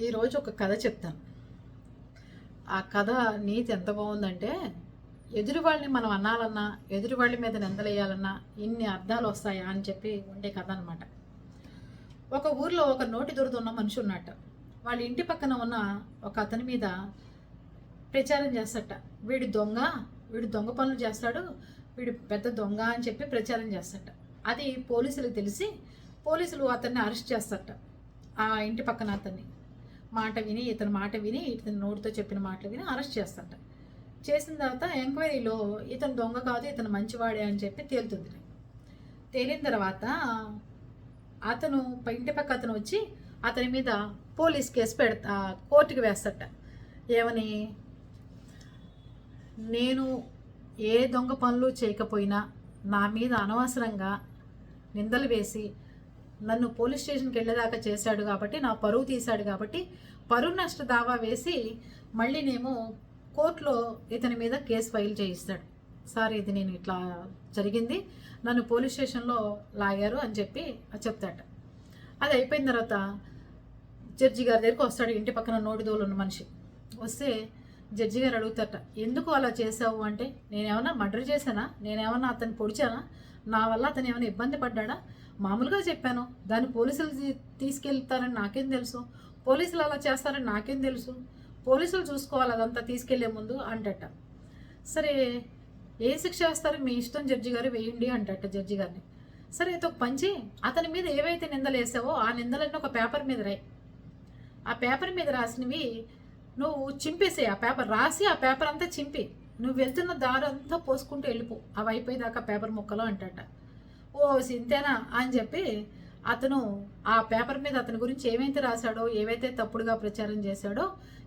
ఈరోజు ఒక కథ చెప్తాను. ఆ కథ నీతి ఎంత బాగుందంటే ఎదురు వాళ్ళని మనం అనాలన్నా ఎదురు వాళ్ళ మీద నిందలేయాలన్నా ఇన్ని అర్థాలు వస్తాయా అని చెప్పి ఉండే కథ అనమాట ఒక ఊర్లో ఒక నోటి దురద ఉన్న మనిషి ఉన్నట్ట వాళ్ళ ఇంటి పక్కన ఉన్న ఒక అతని మీద ప్రచారం చేస్తట వీడు దొంగ వీడు దొంగ పనులు చేస్తాడు వీడు పెద్ద దొంగ అని చెప్పి ప్రచారం చేస్తట అది పోలీసులకు తెలిసి పోలీసులు అతన్ని అరెస్ట్ చేస్తట ఆ ఇంటి పక్కన అతన్ని. మాట విని ఇతని మాట విని ఇతని నోటితో చెప్పిన మాటలు విని అరెస్ట్ చేస్తట చేసిన తర్వాత ఎంక్వైరీలో ఇతను దొంగ కాదు ఇతను మంచివాడే అని చెప్పి తేలుతుంది. తేలిన తర్వాత అతను ఇంటి పక్క అతను వచ్చి అతని మీద పోలీస్ కేసు పెడతా కోర్టుకి వేస్తట ఏమని? నేను ఏ దొంగ పనులు చేయకపోయినా నా మీద అనవసరంగా నిందలు వేసి నన్ను పోలీస్ స్టేషన్కి వెళ్ళేదాకా చేశాడు కాబట్టి నా పరువు తీశాడు కాబట్టి పరువు నష్ట దావా వేసి మళ్ళీ నేను కోర్టులో ఇతని మీద కేసు ఫైల్ చేయిస్తాడు. సార్ ఇది నేను ఇట్లా జరిగింది నన్ను పోలీస్ స్టేషన్లో లాగారు అని చెప్పి చెప్తాట. అది అయిపోయిన తర్వాత జడ్జి గారి దగ్గరికి వస్తాడు ఇంటి పక్కన నోటిదోలు ఉన్న మనిషి. వస్తే జడ్జి గారు అడుగుతారట ఎందుకు అలా చేసావు అంటే నేనేమన్నా మర్డర్ చేశానా? నేనేమన్నా అతను పొడిచానా? నా వల్ల అతను ఏమైనా ఇబ్బంది పడ్డాడా? మామూలుగా చెప్పాను. దాన్ని పోలీసులు తీసుకెళ్తారని నాకేం తెలుసు. పోలీసులు అలా చేస్తారని నాకేం తెలుసు. పోలీసులు చూసుకోవాలి అదంతా తీసుకెళ్ళే ముందు అంటట. సరే ఏ శిక్ష వేస్తారు? మీ ఇష్టం జడ్జి గారు వేయండి అంటట జడ్జి గారిని. సరే అయితే ఒక పంచి అతని మీద ఏవైతే నిందలు వేసావో ఆ నిందలన్నీ ఒక పేపర్ మీద రాయి. ఆ పేపర్ మీద రాసినవి నువ్వు చింపేసే ఆ పేపర్ రాసి ఆ పేపర్ అంతా చింపి. నువ్వు వెళ్తున్న దారంతా పోసుకుంటూ వెళ్ళిపో. అవి అయిపోయేదాకా పేపర్ ముక్కలు అంటట. ఓ సింతేనా అని చెప్పి అతను ఆ పేపర్ మీద అతని గురించి ఏమైతే రాశాడో ఏవైతే తప్పుడుగా ప్రచారం చేశాడో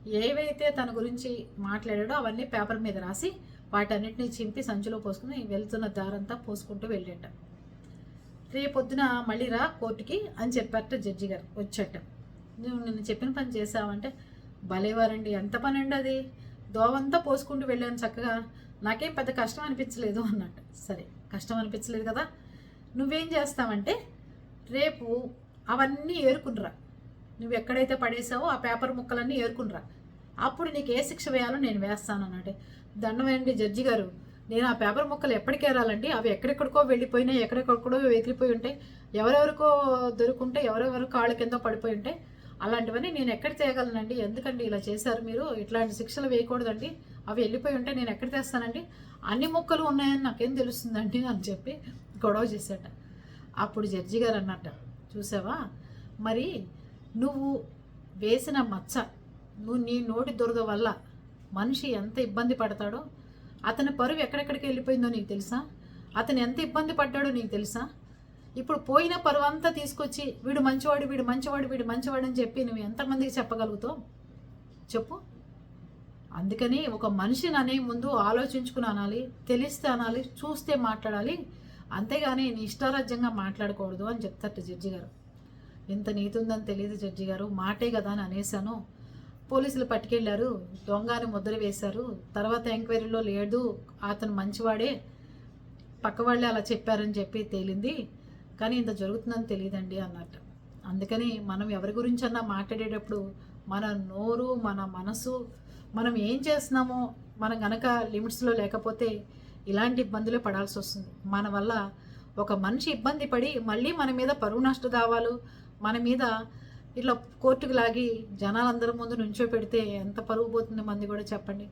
ఏవైతే తన గురించి మాట్లాడాడో అవన్నీ పేపర్ మీద రాసి వాటన్నిటిని చింపి సంచిలో పోసుకుని వెళ్తున్న దారంతా పోసుకుంటూ వెళ్ళేట. రేపొద్దున మళ్ళీ రా కోర్టుకి అని చెప్పారట జడ్జి గారు వచ్చాట. నువ్వు నిన్ను చెప్పిన పని చేసావంటే భలేవారండి ఎంత పని అండి అది? దోవంతా పోసుకుంటూ వెళ్ళాను చక్కగా. నాకేం పెద్ద కష్టం అనిపించలేదు అన్నట్టు. సరే కష్టం అనిపించలేదు కదా. నువ్వేం చేస్తావంటే రేపు అవన్నీ ఏరుకునిరా నువ్వు ఎక్కడైతే పడేసావో ఆ పేపర్ ముక్కలన్నీ ఏరుకునిరా అప్పుడు నీకు ఏ శిక్ష వేయాలో నేను వేస్తాను అన్నట్టు దండం జడ్జి గారు నేను ఆ పేపర్ ముక్కలు ఎప్పటికేరాలండి అవి ఎక్కడెక్కడికో వెళ్ళిపోయినాయి ఎక్కడెక్కడికో వెతిలిపోయి ఉంటాయి ఎవరెవరికో దొరుకుంటే ఎవరెవరు కాళ్ళ కింద పడిపోయి ఉంటాయి అలాంటివన్నీ నేను ఎక్కడ తేయగలనండి ఎందుకండి ఇలా చేశారు మీరు? ఇట్లాంటి శిక్షలు వేయకూడదండి. అవి వెళ్ళిపోయి ఉంటే నేను ఎక్కడ తెస్తానండి? అన్ని మొక్కలు ఉన్నాయని నాకేం తెలుస్తుందండి అని చెప్పి గొడవ చేశాట. అప్పుడు జడ్జి గారు అన్నట్ట చూసావా? మరి నువ్వు వేసిన మచ్చ నువ్వు నీ నోటి దురద వల్ల మనిషి ఎంత ఇబ్బంది పడతాడో అతని పరువు ఎక్కడెక్కడికి వెళ్ళిపోయిందో నీకు తెలుసా? అతను ఎంత ఇబ్బంది పడ్డాడో నీకు తెలుసా? ఇప్పుడు పోయిన పరువు అంతా తీసుకొచ్చి వీడు మంచివాడు వీడు మంచివాడు వీడు మంచివాడు అని చెప్పి నువ్వు ఎంతమందికి చెప్పగలుగుతావు? చెప్పు. అందుకని ఒక మనిషిని అనే ముందు ఆలోచించుకుని అనాలి తెలిస్తే అనాలి చూస్తే మాట్లాడాలి అంతేగాని నీ ఇష్టారాజ్యంగా మాట్లాడకూడదు అని చెప్తారట జడ్జి గారు. ఎంత నీతి ఉందని తెలియదు జడ్జి గారు. మాటే కదా అని అనేసాను పోలీసులు పట్టుకెళ్ళారు. దొంగని ముద్ర వేశారు. తర్వాత ఎంక్వైరీలో లేడు. అతను మంచివాడే. పక్క వాళ్ళే అలా చెప్పారని చెప్పి తేలింది. కానీ ఇంత జరుగుతుందని తెలియదండి అన్నట్టు. అందుకని మనం ఎవరి గురించి అన్నా మాట్లాడేటప్పుడు మన నోరు మన మనసు మనం ఏం చేస్తున్నామో మనం గనక లిమిట్స్లో లేకపోతే ఇలాంటి ఇబ్బందులే పడాల్సి వస్తుంది మన వల్ల ఒక మనిషి ఇబ్బంది పడి మళ్ళీ మన మీద పరువు నష్ట దావాలు మన మీద ఇట్లా కోర్టుకు లాగి జనాలందరి ముందు నుంచో పెడితే ఎంత పరువు పోతుంది మంది కూడా చెప్పండి.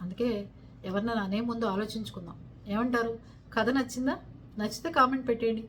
అందుకే ఎవరినైనా అనే ముందు ఆలోచించుకుందాం. ఏమంటారు? కథ నచ్చిందా? నచ్చితే కామెంట్ పెట్టేయండి.